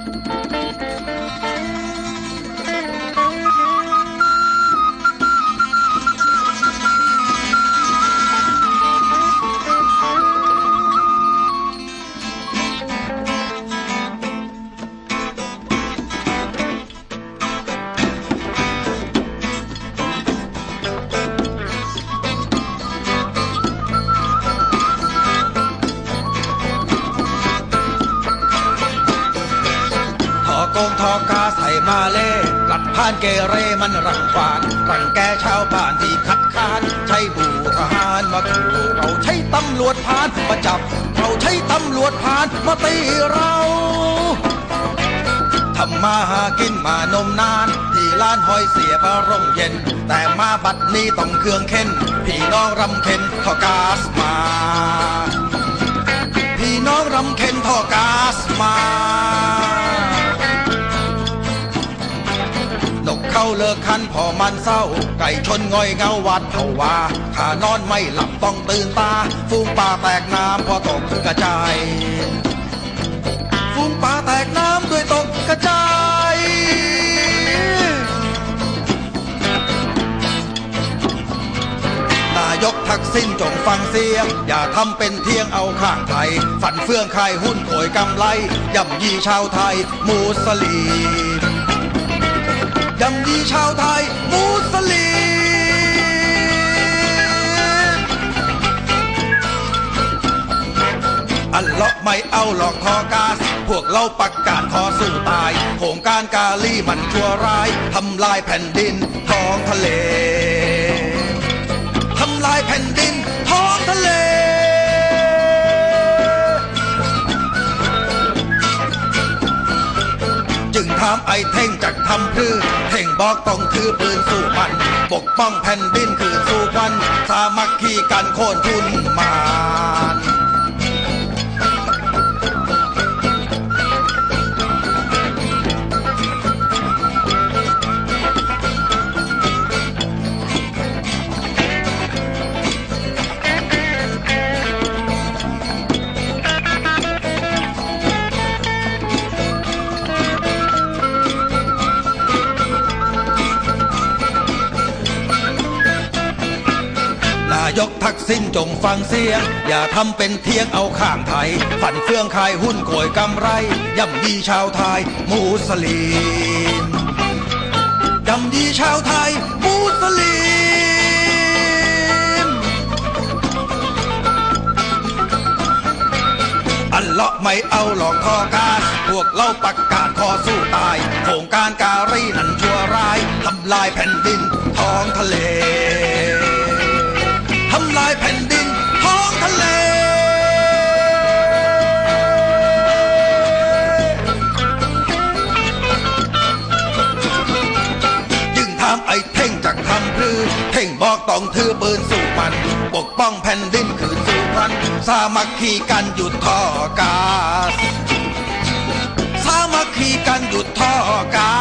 ท มาเล่กลัดผ่านเกเรมันรังควานรังแกชาวบ้านที่คัดค้าน ใช้บูทหารมาขู่เราใช้ตำรวจพานมาจับ เราใช้ตำรวจพานมาตีเราทำมาหากินมานมนาน ที่ร้านหอยเสียพระร่มเย็น แต่มาบัดนี้ต้องเครื่องเข็นพี่น้องรำเข็นทอกาสมาาเลิกคันพอมันเศร้า ไก่ชนง่อยเงาวัดเผาวาข้านอนไม่หลับต้องตื่นตา ฟูงป่าแตกน้ำพอตกกระจาย ฟูงป่าแตกน้ำด้วยตกกระจายนายกทักษิณจงฟังเสียง อย่าทำเป็นเที่ยงเอาข้างไทย ฝันเฟื่องขายหุ้นโขยกำไรย่ำยีชาวไทย มูสลีม ยำยีชาวไทยมุสลิมอันเลาะไม่เอาหลอกทอกาส พวกเราปักกาศขอสู้ตายโครงการกาลีมันชั่วร้ายทำลายแผ่นดินท้องทะเล ไอ้เท่งจากทำพือเท่งบอกต้องถือปืนสู้มัน ปกป้องแผ่นดินคือสู้กัน สามัคคีกันโค่นทุนมานายกทักษิณจงฟังเสียง อย่าทำเป็นเที่ยงเอาข้างไทย ฝันเฟื่องขายหุ้นโกยกำไร ย่ำยีชาวไทยมูสลิมย่ำยีชาวไทยมูสลิม อันเลาะไม่เอาหลอกทอกาสพวกเราประกาศขอสู้ตายโครงการการีนั้นชั่วร้ายทำลายแผ่นดินท้องทะเลำลายแผ่นดินท้องทะเลจึงถามไอ้เท่งจากทำพรือ เท่งบอกต้องถือปืนสู้มัน ปกป้องแผ่นดินคืนสู่พัน สามัคคีกันหยุดท่อกาส สามัคคีกันหยุดท่อกา